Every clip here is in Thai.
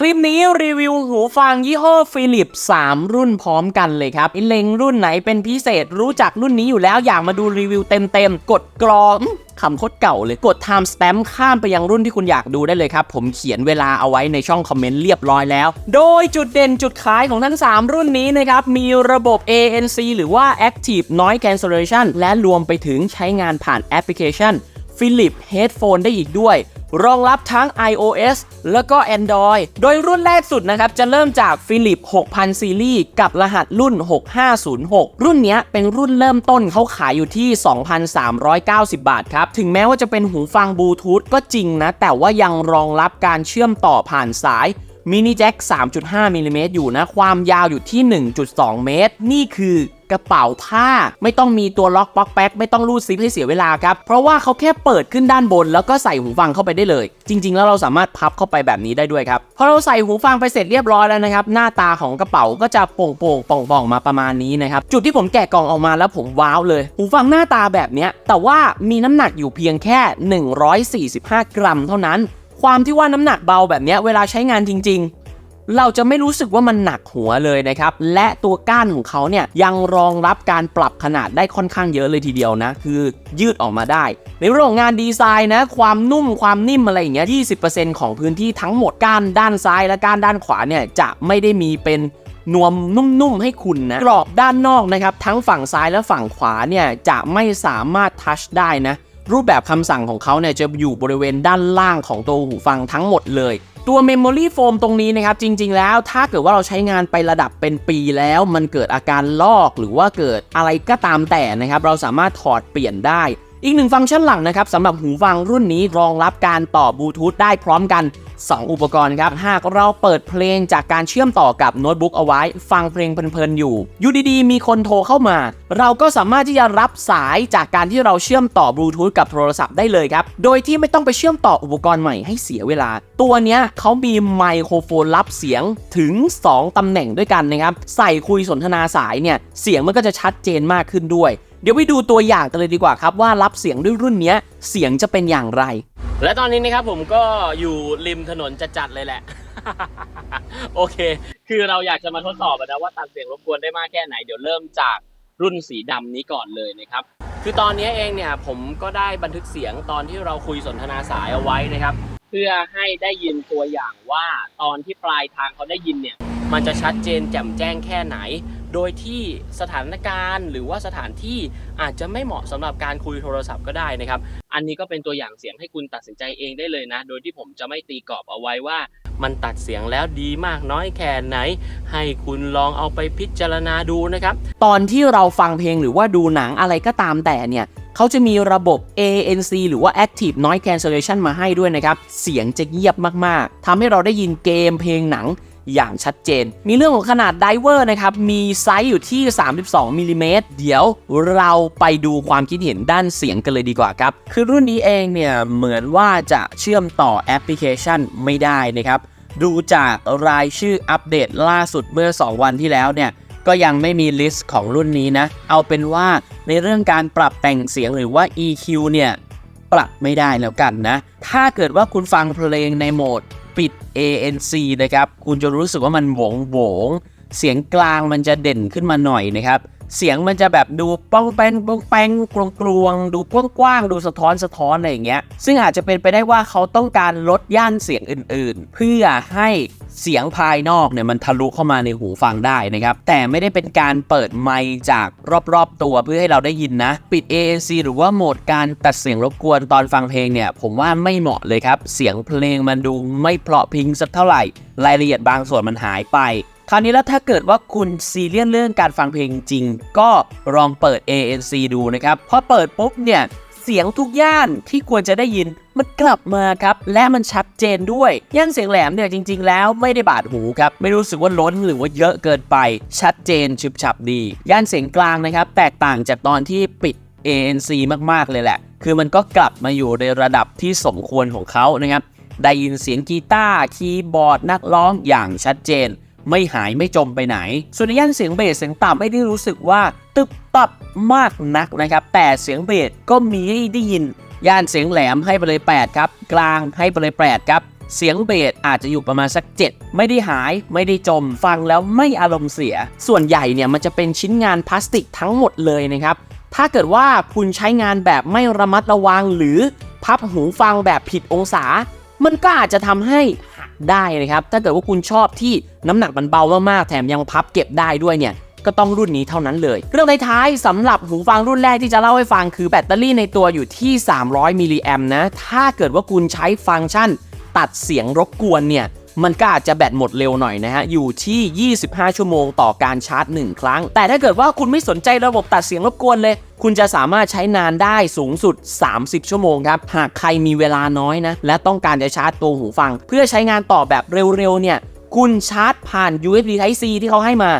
คลิปนี้รีวิวหูฟังยี่ห้อฟิลิป3 รุ่นพร้อมกันเลยครับเล็งรุ่นไหนเป็นพิเศษรู้จักรุ่นนี้อยู่แล้วอยากมาดูรีวิวเต็มๆ กดกรอคำโคตรเก่าเลยกด time stamp ข้ามไปยังรุ่นที่คุณอยากดูได้เลยครับ ผมเขียนเวลาเอาไว้ในช่องคอมเมนต์เรียบร้อยแล้ว โดยจุดเด่นจุดขายของทั้ง 3 รุ่นนี้นะครับ มีระบบ ANC หรือว่า Active Noise Cancellation และรวมไปถึงใช้งานผ่านแอปพลิเคชัน Philip Headphone ได้อีกด้วย รองรับทั้ง iOS แล้วก็ Android โดยรุ่นแรกสุดนะครับ จะเริ่มจาก Philip 6000 ซีรีส์กับรหัสรุ่น 6506 รุ่นนี้เป็นรุ่นเริ่มต้นเขาขายอยู่ที่ 2,390 บาทครับ ถึงแม้ว่าจะเป็นหูฟังบลูทูธก็จริงนะ แต่ว่ายังรองรับการเชื่อมต่อผ่านสายมินิแจ็ค3.5มิลลิเมตรอยู่นะ ความยาวอยู่ที่ 1.2 เมตร นี่คือ กระเป๋าผ้า ไม่ต้องมีตัวล็อกป๊อกแป๊กไม่ต้องรูดซิปให้เสียเวลาครับ เพราะว่าเขาแค่เปิดขึ้นด้านบน แล้วก็ใส่หูฟังเข้าไปได้เลย จริง ๆ แล้วเราสามารถพับเข้าไปแบบนี้ได้ด้วยครับพอเราใส่หูฟังไปเสร็จเรียบร้อยแล้วนะครับหน้าตาของกระเป๋าก็จะโป่งๆป่งฟ่องๆมาประมาณนี้นะครับจุดที่ผมแกะกล่องออกมาแล้วผมว้าวเลย หูฟังหน้าตาแบบนี้แต่ว่ามีน้ำหนักอยู่เพียงแค่ 145 กรัม เท่านั้น ความที่ว่าน้ำหนักเบาแบบนี้เวลาใช้งานจริง ๆ เราจะไม่รู้สึกว่ามันหนักหัวเลยนะครับ และตัวก้านของเขาเนี่ยยังรองรับการปรับขนาดได้ค่อนข้างเยอะเลยทีเดียวนะ คือยืดออกมาได้ ในเรื่องงงานดีไซน์นะ ความนุ่มความนิ่มอะไรอย่างเงี้ย 20%ของพื้นที่ทั้งหมดก้านด้านซ้ายและก้านด้านขวาเนี่ยจะไม่ได้มีเป็นนวมนุ่มๆให้คุณนะ กรอบด้านนอกนะครับ ทั้งฝั่งซ้ายและฝั่งขวาเนี่ยจะไม่สามารถทัชได้นะ รูปแบบคำสั่งของเขาเนี่ยจะอยู่บริเวณด้านล่างของตัวหูฟังทั้งหมดเลย ตัวเมมโมรี่โฟมตรงนี้นะครับจริง ๆ แล้วถ้าเกิดว่าเราใช้งานไประดับเป็นปีแล้วมันเกิดอาการลอกหรือว่าเกิดอะไรก็ตามแต่นะครับ เราสามารถถอดเปลี่ยนได้ อีกหนึ่งฟังก์ชันหลังนะครับสำหรับหูฟังรุ่นนี้รองรับการต่อบลูทูธได้พร้อมกัน 2 อุปกรณ์ครับ หากเราเปิดเพลงจากการเชื่อมต่อกับโน้ตบุ๊กเอาไว้ ฟังเพลงเพลินๆอยู่ อยู่ดีๆ มีคนโทรเข้ามา เราก็สามารถที่จะรับสายจากการที่เราเชื่อมต่อบลูทูธกับโทรศัพท์ได้เลยครับ โดยที่ไม่ต้องไปเชื่อมต่ออุปกรณ์ใหม่ให้เสียเวลา ตัวเนี้ยเขามีไมโครโฟนรับเสียงถึง 2ตำแหน่งด้วยกันนะครับ ใส่คุยสนทนาสายเนี่ย เสียงมันก็จะชัดเจนมากขึ้นด้วย ดี๋ยวไปดูตัวอย่างกันเลยดีกว่าครับว่ารับเสียงด้วยรุ่นนี้เสียงจะเป็นอย่างไร และตอนนี้นะครับผมก็อยู่ริมถนนจัดๆเลยแหละ โอเค คือเราอยากจะมาทดสอบนะว่าตัดเสียงรบกวนได้มากแค่ไหน เดี๋ยวเริ่มจากรุ่นสีดำนี้ก่อนเลยนะครับ คือตอนนี้เองเนี่ยผมก็ได้บันทึกเสียงตอนที่เราคุยสนทนาสายเอาไว้นะครับ เพื่อให้ได้ยินตัวอย่างว่าตอนที่ปลายทางเขาได้ยินเนี่ย มันจะชัดเจนแจ่มแจ้งแค่ไหน โดยที่สถานการณ์หรือว่าสถานที่อาจจะไม่เหมาะสำหรับการคุยโทรศัพท์ก็ได้นะครับ อันนี้ก็เป็นตัวอย่างเสียงให้คุณตัดสินใจเองได้เลยนะ โดยที่ผมจะไม่ตีกรอบเอาไว้ว่ามันตัดเสียงแล้วดีมากน้อยแค่ไหน ให้คุณลองเอาไปพิจารณาดูนะครับ ตอนที่เราฟังเพลงหรือว่าดูหนังอะไรก็ตามแต่เนี่ยเขาจะมีระบบ ANC หรือว่า Active Noise Cancellation มาให้ด้วยนะครับ เสียงจะเงียบมาก ๆทำให้เราได้ยินเกมเพลงหนัง อย่างชัดเจน มีเรื่องของขนาดไดเวอร์นะครับ มีไซส์อยู่ที่ 32มิลลิเมตรเดี๋ยวเราไปดูความคิดเห็นด้านเสียงกันเลยดีกว่าครับ คือรุ่นนี้เองเนี่ย เหมือนว่าจะเชื่อมต่อแอปพลิเคชันไม่ได้นะครับ ดูจากรายชื่ออัปเดตล่าสุดเมื่อ 2 วันที่แล้วเนี่ยก็ยังไม่มีลิสต์ของรุ่นนี้นะ เอาเป็นว่าในเรื่องการปรับแต่งเสียงหรือว่า EQ เนี่ย ปรับไม่ได้แล้วกันนะ ถ้าเกิดว่าคุณฟังเพลงในโหมด ปิด ANC นะครับ คุณจะรู้สึกว่ามันโหวงโหวงเสียงกลางมันจะเด่นขึ้นมาหน่อยนะครับ เสียงมันจะแบบดูป้องแป้งป้องแป้งกลวงกลวงดูกว้างๆดูสะท้อนสะท้อนอะไรอย่างเงี้ย ซึ่งอาจจะเป็นไปได้ว่าเขาต้องการลดย่านเสียงอื่น ๆ เพื่อให้เสียงภายนอกเนี่ยมันทะลุเข้ามาในหูฟังได้นะครับ แต่ไม่ได้เป็นการเปิดไมค์จากรอบๆตัวเพื่อให้เราได้ยินนะ ปิด ANC หรือว่าโหมดการตัดเสียงรบกวนตอนฟังเพลงเนี่ย ผมว่าไม่เหมาะเลยครับ เสียงเพลงมันดูไม่เพราะพิงสักเท่าไหร่ รายละเอียดบางส่วนมันหายไป คราวนี้แล้วถ้าเกิดว่าคุณซีเรียสเรื่องการฟังเพลงจริง ก็ลองเปิด ANC ดูนะครับพอเปิดปุ๊บเนี่ยเสียงทุกย่านที่ควรจะได้ยินมันกลับมาครับ และมันชัดเจนด้วย ย่านเสียงแหลมเนี่ยจริง ๆ แล้วไม่ได้บาดหูครับ ไม่รู้สึกว่าล้นหรือว่าเยอะเกินไปชัดเจนฉึบฉับดี ย่านเสียงกลางนะครับ แตกต่างจากตอนที่ปิด ANC มากๆเลยแหละ คือมันก็กลับมาอยู่ในระดับที่สมควรของเขานะครับได้ยินเสียงกีตาร์คีย์บอร์ดนักร้องอย่างชัดเจน ไม่หายไม่จมไปไหน ส่วนในย่านเสียงเบสเสียงต่ำไม่ได้รู้สึกว่าตึบตับมากนักนะครับ แต่เสียงเบสก็มีให้ได้ยิน ย่านเสียงแหลมให้ไปเลย 8 ครับ กลางให้ไปเลย 8 ครับ เสียงเบสอาจจะอยู่ประมาณสัก 7 ไม่ได้หายไม่ได้จมฟังแล้วไม่อารมณ์เสีย ส่วนใหญ่เนี่ยมันจะเป็นชิ้นงานพลาสติกทั้งหมดเลยนะครับ ถ้าเกิดว่าคุณใช้งานแบบไม่ระมัดระวังหรือพับหูฟังแบบผิดองศา มันก็อาจจะทำให้ ได้นะครับ ถ้าเกิดว่าคุณชอบที่น้ำหนักมันเบามากๆ แถมยังพับเก็บได้ด้วยเนี่ยก็ต้องรุ่นนี้เท่านั้นเลย เรื่องท้ายๆสำหรับหูฟังรุ่นแรกที่จะเล่าให้ฟังคือแบตเตอรี่ในตัวอยู่ที่ 300 มิลลิแอมนะ ถ้าเกิดว่าคุณใช้ฟังก์ชันตัดเสียงรบกวนเนี่ย มันก็อาจจะแบตหมดเร็วหน่อยนะฮะ อยู่ที่ 25 ชั่วโมงต่อการชาร์จ 1 ครั้ง แต่ถ้าเกิดว่าคุณไม่สนใจระบบตัดเสียงรบกวนเลย คุณจะสามารถใช้นานได้สูงสุด 30 ชั่วโมงครับ หากใครมีเวลาน้อยนะ และต้องการจะชาร์จตัวหูฟัง เพื่อใช้งานต่อแบบเร็วๆเนี่ย คุณชาร์จผ่าน USB Type C ที่เขาให้มา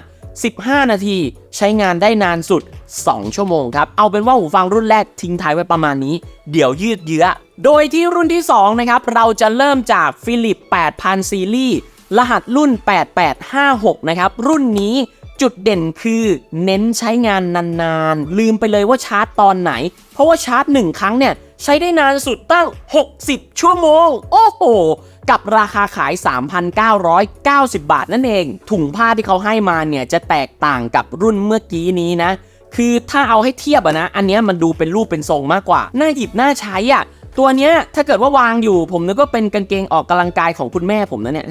15 นาทีใช้งานได้นานสุด 2 ชั่วโมงครับ เอาเป็นว่าหูฟังรุ่นแรกทิ้งท้ายไว้ประมาณนี้ เดี๋ยวยืดเยื้อ โดยที่รุ่นที่ 2 นะครับ เราจะเริ่มจาก Philips 8000 ซีรีส์รหัสรุ่น 8856 นะครับ รุ่นนี้จุดเด่นคือเน้นใช้งานนานๆ ลืมไปเลยว่าชาร์จตอนไหน เพราะว่าชาร์จ 1 ครั้งเนี่ย ใช้ได้นานสุดตั้ง 60 ชั่วโมง โอ้โห กับราคาขาย 3,990 บาทนั่นเอง ถุงผ้าที่เขาให้มาเนี่ย จะแตกต่างกับรุ่นเมื่อกี้นี้นะ คือถ้าเอาให้เทียบอะนะ อันนี้มันดูเป็นรูปเป็นทรงมากกว่า น่าหยิบน่าใช้อะ ตัวเนี้ยถ้าเกิดว่าวางอยู่ผมนึกว่าเป็นกางเกงออกกำลังกายของคุณแม่ผมนะเนี่ย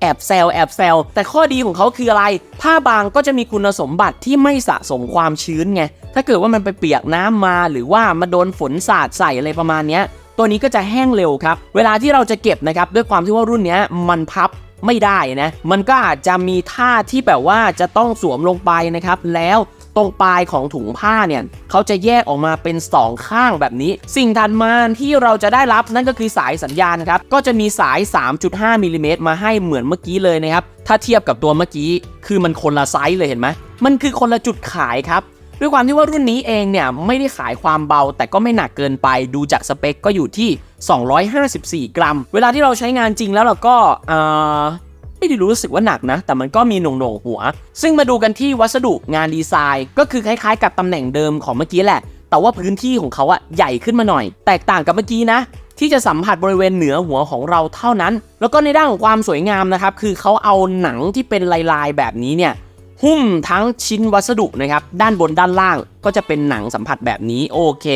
แอบแซวแอบแซวแต่ข้อดีของเขาคืออะไร ผ้าบางก็จะมีคุณสมบัติที่ไม่สะสมความชื้นไงถ้าเกิดว่ามันไปเปียกน้ำมา หรือว่ามาโดนฝนสาดใส่อะไรประมาณเนี้ยตัวนี้ก็จะแห้งเร็วครับ เวลาที่เราจะเก็บนะครับด้วยความที่ว่ารุ่นนี้มันพับไม่ได้นะ มันก็อาจจะมีท่าที่แบบว่าจะต้องสวมลงไปนะครับ แล้ว ตรงปลายของถุงผ้าเนี่ยเขาจะแยกออกมาเป็น 2 ข้างแบบนี้ สิ่งถัดมาที่เราจะได้รับนั่นก็คือสายสัญญาณครับ ก็จะมีสาย 3.5มิลลิเมตรมาให้เหมือนเมื่อกี้เลยนะครับ ถ้าเทียบกับตัวเมื่อกี้ คือมันคนละไซส์เลยเห็นไหมมันคือคนละจุดขายครับด้วยความที่ว่ารุ่นนี้เองเนี่ยไม่ได้ขายความเบาแต่ก็ไม่หนักเกินไปดูจากสเปคก็อยู่ที่ 254 กรัม เวลาที่เราใช้งานจริงแล้วเราก็ ไม่ได้รู้สึกว่าหนักนะ แต่มันก็มีหน่วงหัว ซึ่งมาดูกันที่วัสดุงานดีไซน์ ก็คือคล้ายๆ กับตำแหน่งเดิมของเมื่อกี้แหละ แต่ว่าพื้นที่ของเขาอะใหญ่ขึ้นมาหน่อย แตกต่างกับเมื่อกี้นะ ที่จะสัมผัสบริเวณเหนือหัวของเราเท่านั้น แล้วก็ในด้านของความสวยงามนะครับ คือเขาเอาหนังที่เป็นลายๆแบบนี้เนี่ยหุ้มทั้งชิ้นวัสดุนะครับ ด้านบนด้านล่างก็จะเป็นหนังสัมผัสแบบนี้โอเค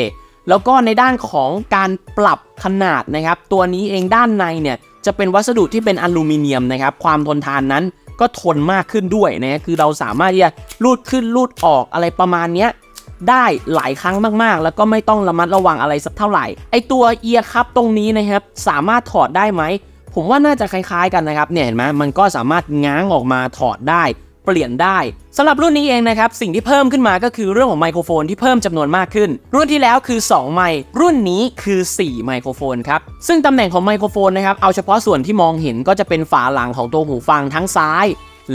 แล้วก็ในด้านของการปรับขนาดนะครับ ตัวนี้เองด้านในเนี่ย จะเป็นวัสดุที่เป็นอลูมิเนียมนะครับ ความทนทานนั้นก็ทนมากขึ้นด้วยนะ คือเราสามารถที่จะลูดขึ้นลูดออกอะไรประมาณนี้ได้หลายครั้งมากๆ แล้วก็ไม่ต้องระมัดระวังอะไรสักเท่าไหร่ ไอตัวเอียร์คับตรงนี้นะครับสามารถถอดได้ไหม ผมว่าน่าจะคล้ายๆกันนะครับ เนี่ยเห็นไหมมันก็สามารถง้างออกมาถอดได้ ปลี่ยนได้สำหรับรุ่นนี้เองนะครับสิ่งที่เพิ่มขึ้นมาก็คือเรื่องของไมโครโฟนที่เพิ่มจำนวนมากขึ้น รุ่นที่แล้วคือ 2 ไมค์รุ่นนี้คือ 4 ไมโครโฟนครับซึ่งตำแหน่งของไมโครโฟนนะครับเอาเฉพาะส่วนที่มองเห็นก็จะเป็นฝาหลังของตัวหูฟังทั้งซ้าย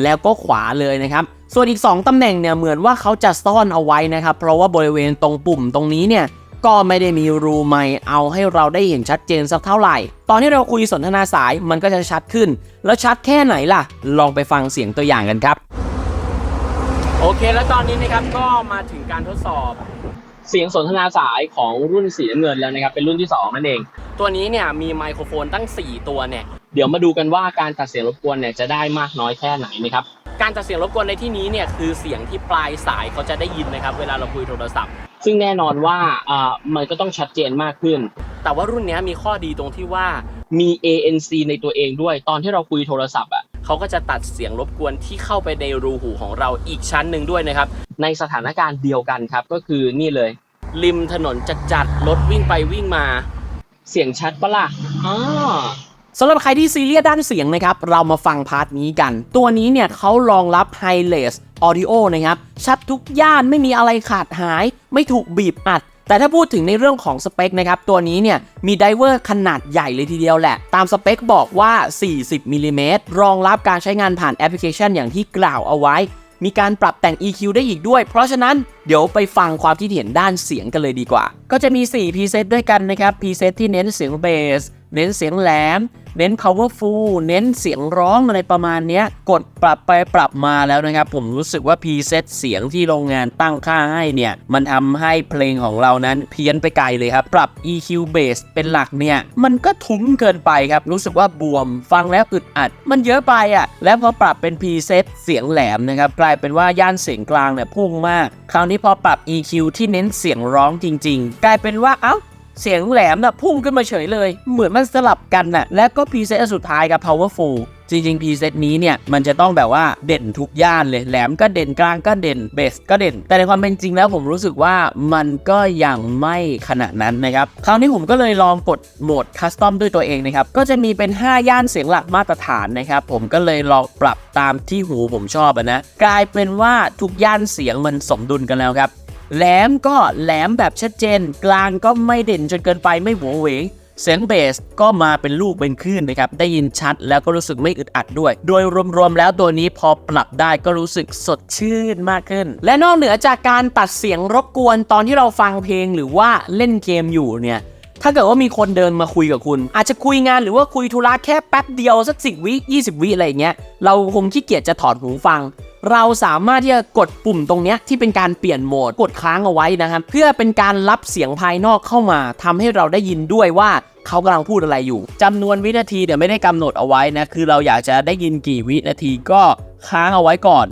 แล้วก็ขวาเลยนะครับส่วนอีก 2ตำแหน่งเนี่ยเหมือนว่าเขาจะซ่อนเอาไว้นะครับเพราะว่าบริเวณตรงปุ่มตรงนี้เนี่ยก็ไม่ได้มีรูไมค์เอาให้เราได้เห็นชัดเจนสักเท่าไหร่ ตอนที่เราคุยสนทนาสายมันก็จะชัดขึ้น แล้วชัดแค่ไหนล่ะ ลองไปฟังเสียงตัวอย่างกันครับ โอเค แล้วตอนนี้นะครับก็มาถึงการทดสอบเสียงสนทนาสายของรุ่นสีน้ำเงินแล้วนะครับ เป็นรุ่นที่ 2 นั่นเอง ตัวนี้เนี่ยมีไมโครโฟนตั้ง 4 ตัวเนี่ย เดี๋ยวมาดูกันว่าการตัดเสียงรบกวนเนี่ยจะได้มากน้อยแค่ไหนนะครับ การตัดเสียงรบกวนในที่นี้เนี่ยคือเสียงที่ปลายสายเขาจะได้ยินนะครับ เวลาเราคุยโทรศัพท์ ซึ่งแน่นอนว่าอ่ามันก็ต้องชัดเจนมากขึ้น แต่ว่ารุ่นเนี้ยมีข้อดีตรงที่ว่ามี ANC ในตัวเองด้วย ตอนที่เราคุยโทรศัพท์อะ เขาก็จะตัดเสียงรบกวนที่เข้าไปในรูหูของเราอีกชั้นหนึ่งด้วยนะครับ ในสถานการณ์เดียวกันครับ ก็คือนี่เลย ริมถนนจัดจัดๆรถวิ่งไปวิ่งมา เสียงชัดปะล่ะอ๋อสำหรับใครที่ซีเรียสด้านเสียงนะครับ เรามาฟังพาร์ทนี้กัน ตัวนี้เนี่ยเขารองรับ Hi-Res Audio นะครับ ชัดทุกย่านไม่มีอะไรขาดหาย ไม่ถูกบีบอัด แต่ถ้าพูดถึงในเรื่องของสเปคนะครับ ตัวนี้เนี่ยมีไดเวอร์ขนาดใหญ่เลยทีเดียวแหละ ตามสเปคบอกว่า 40มิลลิเมตรรองรับการใช้งานผ่านแอปพลิเคชันอย่างที่กล่าวเอาไว้ มีการปรับแต่ง EQ ได้อีกด้วย เพราะฉะนั้นเดี๋ยวไปฟังความคิดเห็นด้านเสียงกันเลยดีกว่า ก็จะมี4 preset ด้วยกันนะครับ preset ที่เน้นเสียงเบส เน้นเสียงแหลม เน้น powerful เน้นเสียงร้องอะไรประมาณนี้กดปรับไปปรับมาแล้วนะครับ ผมรู้สึกว่า preset เสียงที่โรงงานตั้งค่าให้เนี่ย มันทำให้เพลงของเรานั้นเพี้ยนไปไกลเลยครับ ปรับ EQ bass เป็นหลักเนี่ย มันก็ทุ้มเกินไปครับ รู้สึกว่าบวมฟังแล้วอึดอัด มันเยอะไปอะ แล้วพอปรับเป็น preset เสียงแหลมนะครับ กลายเป็นว่าย่านเสียงกลางเนี่ยพุ่งมาก คราวนี้พอปรับ EQ ที่เน้นเสียงร้องจริง ๆ กลายเป็นว่าเอ้า เสียงแหลมน่ะพุ่งขึ้นมาเฉยเลย เหมือนมันสลับกันน่ะและก็พรีเซตสุดท้ายกับ powerful จริงๆพรีเซตนี้เนี่ย มันจะต้องแบบว่าเด่นทุกย่านเลย แหลมก็เด่นกลางก็เด่นเบสก็เด่น แต่ในความเป็นจริงแล้วผมรู้สึกว่ามันก็ยังไม่ขนาดนั้นนะครับ คราวนี้ผมก็เลยลองกดโหมดคัสตอมด้วยตัวเองนะครับ ก็จะมีเป็น 5 ย่านเสียงหลักมาตรฐานนะครับ ผมก็เลยลองปรับตามที่หูผมชอบนะ กลายเป็นว่าทุกย่านเสียงมันสมดุลกันแล้วครับ แหลมก็แหลมแบบชัดเจน กลางก็ไม่เด่นจนเกินไปไม่หัวเหวงเสียงเบสก็มาเป็นลูกเป็นคลื่นนะครับ ได้ยินชัดแล้วก็รู้สึกไม่อึดอัดด้วย โดยรวมๆแล้วตัวนี้พอปรับได้ก็รู้สึกสดชื่นมากขึ้น และนอกเหนือจากการตัดเสียงรบกวนตอนที่เราฟังเพลงหรือว่าเล่นเกมอยู่เนี่ย ถ้าเกิดว่ามีคนเดินมาคุยกับคุณ อาจจะคุยงานหรือว่าคุยธุระแค่แป๊บเดียวสักสิบวิ20วิอะไรเงี้ย เราคงขี้เกียจจะถอดหูฟัง เราสามารถที่จะกดปุ่มตรงนี้ที่เป็นการเปลี่ยนโหมดกดค้างเอาไว้นะครับ เพื่อเป็นการรับเสียงภายนอกเข้ามาทำให้เราได้ยินด้วยว่าเขากำลังพูดอะไรอยู่จำนวนวินาทีเดี๋ยวไม่ได้กำหนดเอาไว้นะคือเราอยากจะได้ยินกี่วินาทีก็ค้างเอาไว้ก่อน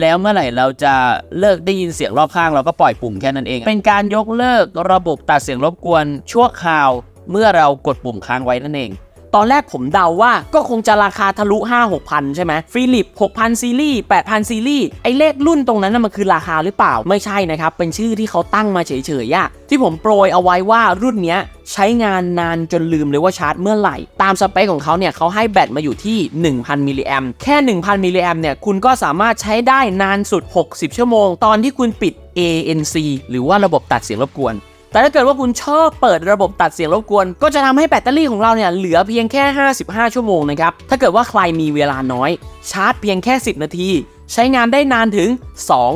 แล้วเมื่อไหร่เราจะเลิกได้ยินเสียงรอบข้างเราก็ปล่อยปุ่มแค่นั้นเอง เป็นการยกเลิกระบบตัดเสียงรบกวนชั่วคราว เมื่อเรากดปุ่มค้างไว้นั่นเอง ตอนแรกผมเดาว่าก็คงจะราคาทะลุ 5 6พันใช่ไหมฟิลิป 6,000 ซีรีส์ 8,000 ซีรีส์ ไอเลขรุ่นตรงนั้นน่ะมันคือราคาหรือเปล่าไม่ใช่นะครับ เป็นชื่อที่เขาตั้งมาเฉยๆอะที่ผมโปรยเอาไว้ว่ารุ่นเนี้ยใช้งานนานจนลืมเลยว่าชาร์จเมื่อไหร่ ตามสเปคของเขาเนี่ยเขาให้แบตมาอยู่ที่ 1,000 มิลลิแอมแค่ 1,000 มิลลิแอมเนี่ยคุณก็สามารถใช้ได้นานสุด 60 ชั่วโมง ตอนที่คุณปิด ANC หรือว่าระบบตัดเสียงรบกวน แต่ถ้าเกิดว่าคุณชอบเปิดระบบตัดเสียงรบกวน ก็จะทำให้แบตเตอรี่ของเราเนี่ยเหลือเพียงแค่ 55 ชั่วโมงนะครับ ถ้าเกิดว่าใครมีเวลาน้อย ชาร์จเพียงแค่ 10 นาที ใช้งานได้นานถึง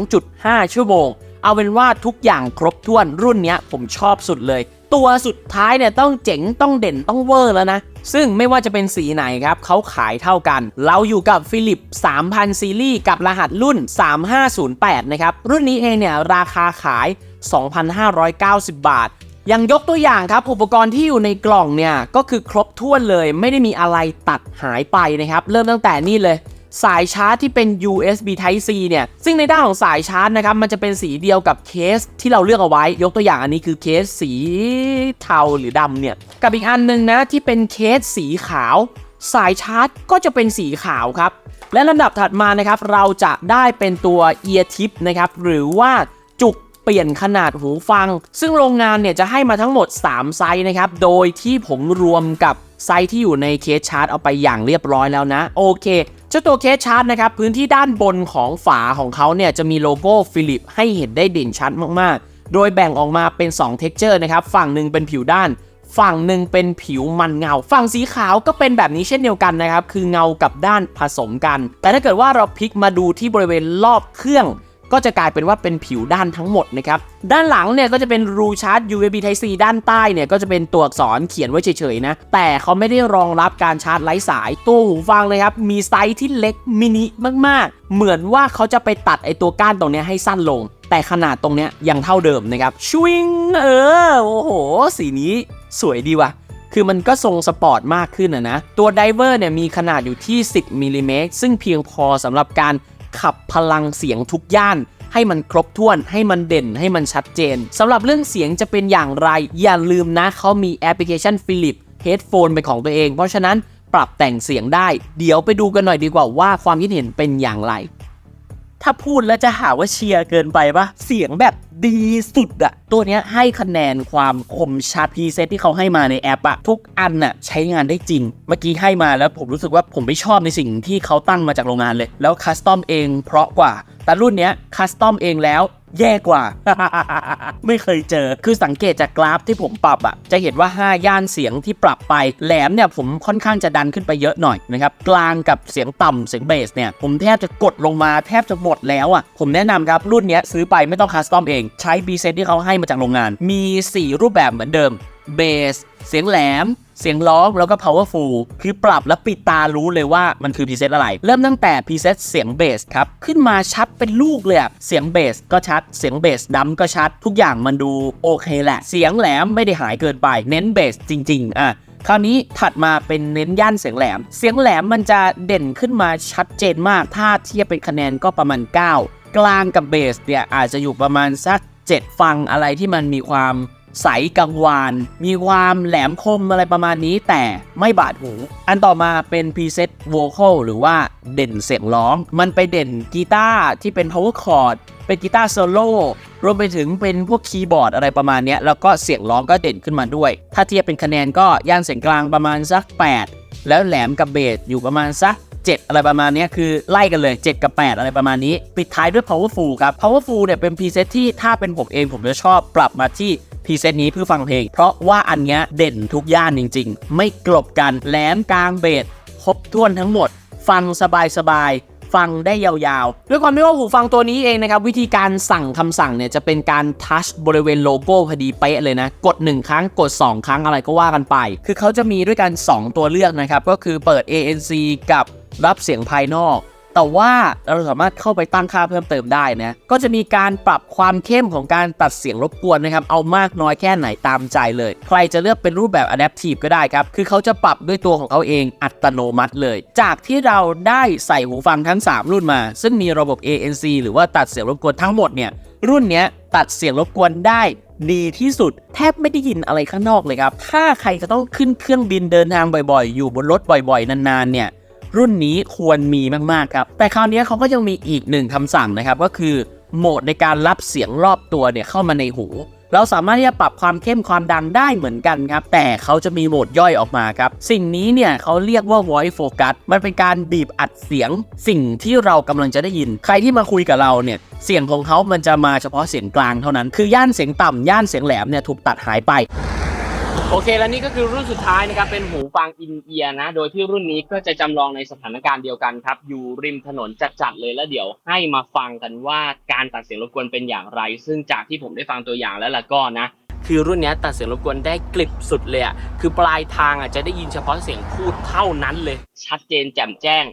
2.5 ชั่วโมง เอาเป็นว่าทุกอย่างครบถ้วนรุ่นนี้ผมชอบสุดเลย ตัวสุดท้ายเนี่ยต้องเจ๋งต้องเด่นต้องเวอร์แล้วนะ ซึ่งไม่ว่าจะเป็นสีไหนครับเขาขายเท่ากัน เราอยู่กับฟิลิป3,000 ซีรีส์กับรหัสรุ่น 3508 นะครับรุ่นนี้เองเนี่ยราคาขาย 2,590 บาท ยังยกตัวอย่างครับ อุปกรณ์ที่อยู่ในกล่องเนี่ยก็คือครบถ้วนเลย ไม่ได้มีอะไรตัดหายไปนะครับ เริ่มตั้งแต่นี่เลยสายชาร์จที่เป็น USB Type C เนี่ย ซึ่งในด้านของสายชาร์จนะครับ มันจะเป็นสีเดียวกับเคสที่เราเลือกเอาไว้ ยกตัวอย่างอันนี้คือเคสสีเทาหรือดำเนี่ย กับอีกอันหนึงนะที่เป็นเคสสีขาว สายชาร์จก็จะเป็นสีขาวครับ และลำดับถัดมานะครับ เราจะได้เป็นตัว Ear Tip นะครับ หรือว่า เปลี่ยนขนาดหูฟัง ซึ่งโรงงานเนี่ยจะให้มาทั้งหมด 3 ไซส์นะครับ โดยที่ผมรวมกับไซส์ที่อยู่ในเคสชาร์จเอาไปอย่างเรียบร้อยแล้วนะ โอเคเจ้าตัวเคสชาร์จนะครับ พื้นที่ด้านบนของฝาของเขาเนี่ย จะมีโลโก้ฟิลิปให้เห็นได้เด่นชัดมากๆ โดยแบ่งออกมาเป็น2เท็กเจอร์นะครับ ฝั่งหนึ่งเป็นผิวด้าน ฝั่งหนึ่งเป็นผิวมันเงา ฝั่งสีขาวก็เป็นแบบนี้เช่นเดียวกันนะครับ คือเงากับด้านผสมกัน แต่ถ้าเกิดว่าเราพลิกมาดูที่บริเวณรอบเครื่อง ก็จะกลายเป็นว่าเป็นผิวด้านทั้งหมดนะครับ ด้านหลังเนี่ยก็จะเป็นรูชาร์จ USB Type C ด้านใต้เนี่ยก็จะเป็นตัวอักษรเขียนไว้เฉยๆนะ แต่เขาไม่ได้รองรับการชาร์จไร้สาย ตัวหูฟังเลยครับ มีไซส์ที่เล็กมินิมากๆ เหมือนว่าเขาจะไปตัดไอตัวก้านตรงนี้ให้สั้นลง แต่ขนาดตรงเนี้ยยังเท่าเดิมนะครับชวิงเออโอ้โห สีนี้สวยดีว่ะคือมันก็ทรงสปอร์ตมากขึ้นนะนะ ตัวไดเวอร์เนี่ยมีขนาดอยู่ที่ 10มิลลิเมตรซึ่งเพียงพอสำหรับการ ขับพลังเสียงทุกย่านให้มันครบถ้วนให้มันเด่นให้มันชัดเจนสำหรับเรื่องเสียงจะเป็นอย่างไร อย่าลืมนะเขามีแอปพลิเคชัน Philips Headphone เป็นของตัวเอง เพราะฉะนั้นปรับแต่งเสียงได้ เดี๋ยวไปดูกันหน่อยดีกว่าว่าความคิดเห็นเป็นอย่างไร ถ้าพูดแล้วจะหาว่าเชียร์เกินไปปะเสียงแบบดีสุดอะตัวเนี้ยให้คะแนนความคมชัดพีเซตที่เขาให้มาในแอปอะทุกอันอะใช้งานได้จริง เมื่อกี้ให้มาแล้วผมรู้สึกว่าผมไม่ชอบในสิ่งที่เขาตั้งมาจากโรงงานเลย แล้วคัสตอมเองเพราะกว่าแต่รุ่นเนี้ยคัสตอมเองแล้วแย่กว่า ไม่เคยเจอ คือสังเกตจากกราฟที่ผมปรับอะจะเห็นว่า 5 ย่านเสียงที่ปรับไป แหลมเนี่ยผมค่อนข้างจะดันขึ้นไปเยอะหน่อยนะครับ กลางกับเสียงต่ำเสียงเบสเนี่ย ผมแทบจะกดลงมาแทบจะหมดแล้วอะผมแนะนำครับ รุ่นนี้ซื้อไปไม่ต้องคัสตอมเอง ใช้บีเซตที่เขาให้มาจากโรงงาน มี 4 รูปแบบเหมือนเดิม เบส เสียงแหลม เสียงร้องแล้วก็ powerful คือปรับและปิดตารู้เลยว่ามันคือพรีเซตอะไร เริ่มตั้งแต่พรีเซตเสียงเบสครับ ขึ้นมาชัดเป็นลูกเลยอะเสียงเบสก็ชัด เสียงเบสดัมก็ชัด ทุกอย่างมันดูโอเคแหละ เสียงแหลมไม่ได้หายเกินไป เน้นเบสจริง ๆ อะคราวนี้ถัดมาเป็นเน้นย่านเสียงแหลม เสียงแหลมมันจะเด่นขึ้นมาชัดเจนมาก ถ้าเทียบเป็นคะแนนก็ประมาณ 9 กลางกับเบสเนี่ยอาจจะอยู่ประมาณสัก 7 ฟังอะไรที่มันมีความ ใสกังวาน มีความแหลมคมอะไรประมาณนี้แต่ไม่บาดหู อันต่อมาเป็นพรีเซตโวคอลหรือว่าเด่นเสียงร้อง มันไปเด่นกีตาร์ที่เป็น power chord เป็นกีตาร์โซโล่รวมไปถึงเป็นพวกคีย์บอร์ดอะไรประมาณนี้แล้วก็เสียงร้องก็เด่นขึ้นมาด้วย ถ้าเทียบเป็นคะแนนก็ย่านเสียงกลางประมาณสัก 8 แล้วแหลมกับเบสอยู่ประมาณสัก7 อะไรประมาณนี้คือไล่กันเลย 7 กับ 8 อะไรประมาณนี้ ปิดท้ายด้วย powerful ครับ powerful เนี่ยเป็นพรีเซตที่ถ้าเป็นผมเองผมจะชอบปรับมาที่ พรีเซตนี้เพื่อฟังเพลง เพราะว่าอันเนี้ยเด่นทุกย่านจริง ๆ ไม่กลบกันแหลมกลางเบสครบถ้วนทั้งหมด ฟังสบายๆฟังได้ยาวๆ ด้วยความที่ว่าหูฟังตัวนี้เองนะครับ วิธีการสั่งคำสั่งเนี่ย จะเป็นการทัชบริเวณโลโก้พอดีเป๊ะเลยนะ กด 1 ครั้งกด 2 ครั้งอะไรก็ว่ากันไป คือเขาจะมีด้วยกัน 2 ตัวเลือกนะครับ ก็คือเปิด ANC กับรับเสียงภายนอก แต่ว่าเราสามารถเข้าไปตั้งค่าเพิ่มเติมได้นะก็จะมีการปรับความเข้มของการตัดเสียงรบกวนนะครับเอามากน้อยแค่ไหนตามใจเลย ใครจะเลือกเป็นรูปแบบ adaptive ก็ได้ครับ คือเขาจะปรับด้วยตัวของเขาเองอัตโนมัติเลย จากที่เราได้ใส่หูฟังทั้ง 3 รุ่นมา ซึ่งมีระบบ ANC หรือว่าตัดเสียงรบกวนทั้งหมดเนี่ยรุ่นนี้ตัดเสียงรบกวนได้ดีที่สุดแทบไม่ได้ยินอะไรข้างนอกเลยครับ ถ้าใครจะต้องขึ้นเครื่องบินเดินทางบ่อยๆ อยู่บนรถบ่อยๆ นานๆ เนี่ย รุ่นนี้ควรมีมากๆครับ แต่คราวนี้เขาก็ยังมีอีกหนึ่งคำสั่งนะครับ ก็คือโหมดในการรับเสียงรอบตัวเนี่ยเข้ามาในหู เราสามารถที่จะปรับความเข้มความดังได้เหมือนกันครับ แต่เขาจะมีโหมดย่อยออกมาครับ สิ่งนี้เนี่ยเขาเรียกว่า voice focus มันเป็นการบีบอัดเสียง สิ่งที่เรากำลังจะได้ยิน ใครที่มาคุยกับเราเนี่ยเสียงของเขามันจะมาเฉพาะเสียงกลางเท่านั้น คือย่านเสียงต่ำย่านเสียงแหลมเนี่ยถูกตัดหายไป โอเค แล้วนี่ก็คือรุ่นสุดท้ายนะครับ เป็นหูฟังอินเอียร์นะ โดยที่รุ่นนี้ก็จะจำลองในสถานการณ์เดียวกันครับ อยู่ริมถนนจัดๆเลยแล้วเดี๋ยวให้มาฟังกันว่าการตัดเสียงรบกวนเป็นอย่างไร ซึ่งจากที่ผมได้ฟังตัวอย่างแล้วล่ะก็นะ คือรุ่นนี้ตัดเสียงรบกวนได้กลิบสุดเลยอะคือปลายทางอะจะได้ยินเฉพาะเสียงพูดเท่านั้นเลย ชัดเจนแจ่มแจ้ง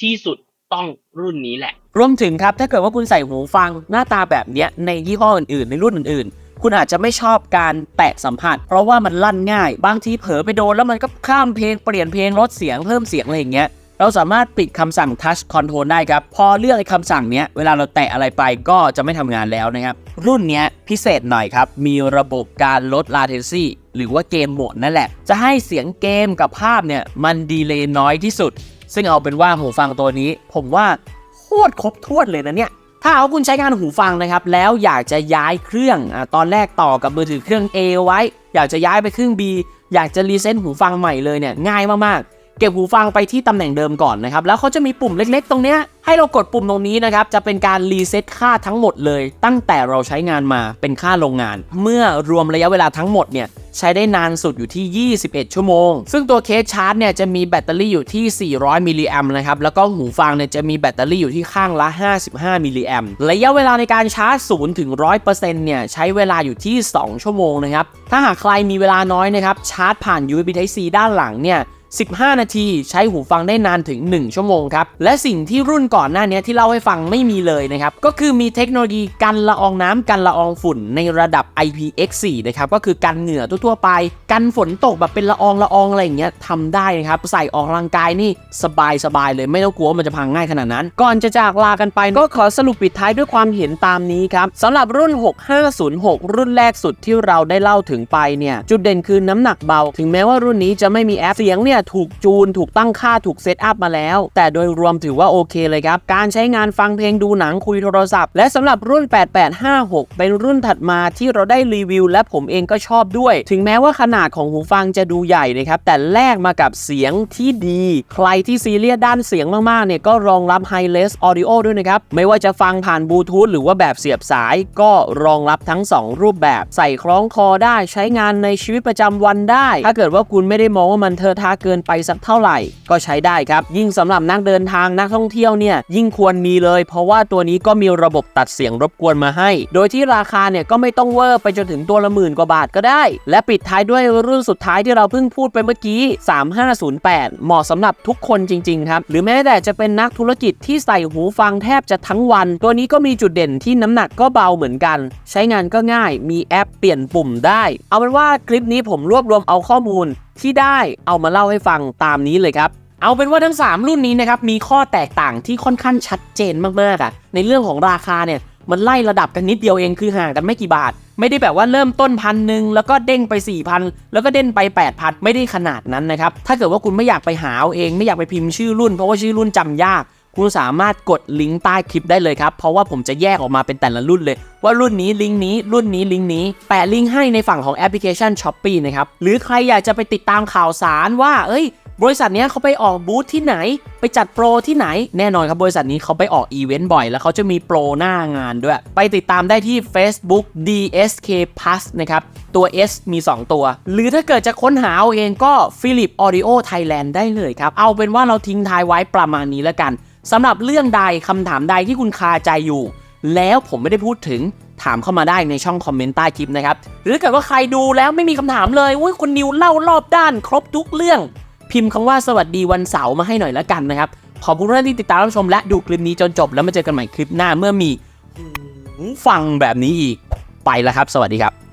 ที่สุดต้องรุ่นนี้แหละ รวมถึงครับถ้าเกิดว่าคุณใส่หูฟังหน้าตาแบบเนี้ยในยี่ห้ออื่นๆในรุ่นอื่นๆ คุณอาจจะไม่ชอบการแตะสัมผัส เพราะว่ามันลั่นง่าย บางทีเผลอไปโดนแล้วมันก็ข้ามเพลงเปลี่ยนเพลงลดเสียงเพิ่มเสียงอะไรอย่างเงี้ยเราสามารถปิดคำสั่ง touch control ได้ครับ พอเลือกไอ้คำสั่งเนี้ยเวลาเราแตะอะไรไปก็จะไม่ทำงานแล้วนะครับ รุ่นเนี้ยพิเศษหน่อยครับ มีระบบการลด latency หรือว่าเกมโหมดนั่นแหละ จะให้เสียงเกมกับภาพเนี่ย มันดีเลย์น้อยที่สุด ซึ่งเอาเป็นว่าหูฟังตัวนี้ ผมว่าโคตรครบถ้วนเลยนะเนี่ย ถ้าเอาคุณใช้งานหูฟังนะครับ แล้วอยากจะย้ายเครื่องอตอนแรกต่อกับมือถือเครื่อง A ไว้ อยากจะย้ายไปเครื่อง B อยากจะรีเซ็ตหูฟังใหม่เลยเนี่ยง่ายมากๆ เก็บหูฟังไปที่ตำแหน่งเดิมก่อนนะครับ แล้วเขาจะมีปุ่มเล็กๆ ตรงเนี้ยให้เรากดปุ่มตรงนี้นะครับ จะเป็นการรีเซ็ตค่าทั้งหมดเลย ตั้งแต่เราใช้งานมาเป็นค่าโรงงาน เมื่อรวมระยะเวลาทั้งหมดเนี่ย ใช้ได้นานสุดอยู่ที่ 21 ชั่วโมง ซึ่งตัวเคสชาร์จเนี่ยจะมีแบตเตอรี่อยู่ที่ 400 มิลลิแอมป์นะครับ แล้วก็หูฟังเนี่ยจะมีแบตเตอรี่อยู่ที่ข้างละ 55 มิลลิแอมป์ระยะเวลาในการชาร์จ0ถึง100%เนี่ยใช้เวลาอยู่ที่ 2 ชั่วโมงนะครับ ถ้าหากใครมีเวลาน้อยนะครับชาร์จผ่าน USB Type C ด้านหลังเนี่ย 15 นาทีใช้หูฟังได้นานถึง 1 ชั่วโมงครับ และสิ่งที่รุ่นก่อนหน้านี้ที่เล่าให้ฟังไม่มีเลยนะครับ ก็คือมีเทคโนโลยีกันละอองน้ำกันละอองฝุ่นในระดับ IPX4 นะครับ ก็คือกันเหงื่อทั่วๆไป กันฝนตกแบบเป็นละอองละอองอะไรอย่างเงี้ยทำได้นะครับ ใส่ออกกำลังกายนี่สบายสบายเลยไม่ต้องกลัวมันจะพังง่ายขนาดนั้น ก่อนจะจากลากันไป ก็ขอสรุปปิดท้ายด้วยความเห็นตามนี้ครับสำหรับรุ่น 6506 รุ่นแรกสุดที่เราได้เล่าถึงไปเนี่ยจุดเด่นคือน้ำหนักเบา ถึงแม้ว่ารุ่นนี้จะไม่มีแอปเสียงเนี่ยถูกจูน ถูกตั้งค่าถูกเซตอัพมาแล้ว แต่โดยรวมถือว่าโอเคเลยครับ การใช้งานฟังเพลงดูหนังคุยโทรศัพท์ และสำหรับรุ่น 8856 เป็นรุ่นถัดมาที่เราได้รีวิว และผมเองก็ชอบด้วย ถึงแม้ว่าขนาดของหูฟังจะดูใหญ่นะครับ แต่แลกมากับเสียงที่ดี ใครที่ซีเรียสด้านเสียงมากๆเนี่ยก็รองรับ Hi-Res Audio ด้วยนะครับ ไม่ว่าจะฟังผ่านบลูทูธหรือว่าแบบเสียบสายก็รองรับทั้ง 2 รูปแบบ ใส่คล้องคอได้ใช้งานในชีวิตประจำวันได้ ถ้าเกิดว่าคุณไม่ได้มองว่ามันเทอะทะเกินเกินไปสักเท่าไหร่ ก็ใช้ได้ครับ ยิ่งสำหรับนักเดินทางนักท่องเที่ยวเนี่ยยิ่งควรมีเลย เพราะว่าตัวนี้ก็มีระบบตัดเสียงรบกวนมาให้ โดยที่ราคาเนี่ยก็ไม่ต้องเวอร์ไปจนถึงตัวละหมื่นกว่าบาทก็ได้ และปิดท้ายด้วยรุ่นสุดท้ายที่เราเพิ่งพูดไปเมื่อกี้ 3508 เหมาะสำหรับทุกคนจริงๆครับ หรือแม้แต่จะเป็นนักธุรกิจที่ใส่หูฟังแทบจะทั้งวัน ตัวนี้ก็มีจุดเด่นที่น้ำหนักก็เบาเหมือนกัน ใช้งานก็ง่าย มีแอปเปลี่ยนปุ่มได้ เอาเป็นว่าคลิปนี้ผมรวบรวมเอาข้อมูล ที่ได้เอามาเล่าให้ฟังตามนี้เลยครับ เอาเป็นว่าทั้ง 3 รุ่นนี้นะครับมีข้อแตกต่างที่ค่อนข้างชัดเจนมากๆอะในเรื่องของราคาเนี่ยมันไล่ระดับกันนิดเดียวเองคือห่างกันไม่กี่บาท ไม่ได้แบบว่าเริ่มต้นพันหนึ่งแล้วก็เด้งไป 4,000 แล้วก็เด้งไป 8,000 ไม่ได้ขนาดนั้นนะครับ ถ้าเกิดว่าคุณไม่อยากไปหาเอาเอง ไม่อยากไปพิมพ์ชื่อรุ่น เพราะว่าชื่อรุ่นจำยาก คุณสามารถกดลิงก์ใต้คลิปได้เลยครับ เพราะว่าผมจะแยกออกมาเป็นแต่ละรุ่นเลย ว่ารุ่นนี้ลิงก์นี้ รุ่นนี้ลิงก์นี้ แปะลิงก์ให้ในฝั่งของแอปพลิเคชัน s h อ p e e นะครับ หรือใครอยากจะไปติดตามข่าวสารว่า เอ้ย บริษัทนี้เขาไปออกบูธที่ไหน ไปจัดโปรที่ไหน แน่นอนครับ บริษัทนี้เขาไปออกอีเวนต์บ่อย แล้วเขาจะมีโปรหน้างานด้วย ไปติดตามได้ที่ Facebook DSK Plus นะครับ ตัว S มี 2 ตัว หรือถ้าเกิดจะค้นหาเอาเองก็ Philip Audio Thailand ได้เลยครับ เอาเป็นว่าเราทิ้งท้ายไว้ประมาณนี้แล้วกันสำหรับเรื่องใดคำถามใดที่คุณคาใจอยู่ แล้วผมไม่ได้พูดถึงถามเข้ามาได้ในช่องคอมเมนต์ใต้คลิปนะครับ หรือเกิดว่าใครดูแล้วไม่มีคำถามเลยอุ้ยคุณนิวเล่ารอบด้าน ครบทุกเรื่อง พิมพ์คำว่าสวัสดีวันเสาร์มาให้หน่อยละกันนะครับ ขอบคุณทุกท่านที่ติดตามรับชมและดูคลิปนี้จนจบ แล้วมาเจอกันใหม่คลิปหน้าเมื่อมีฟังแบบนี้อีกไปแล้วครับ สวัสดีครับ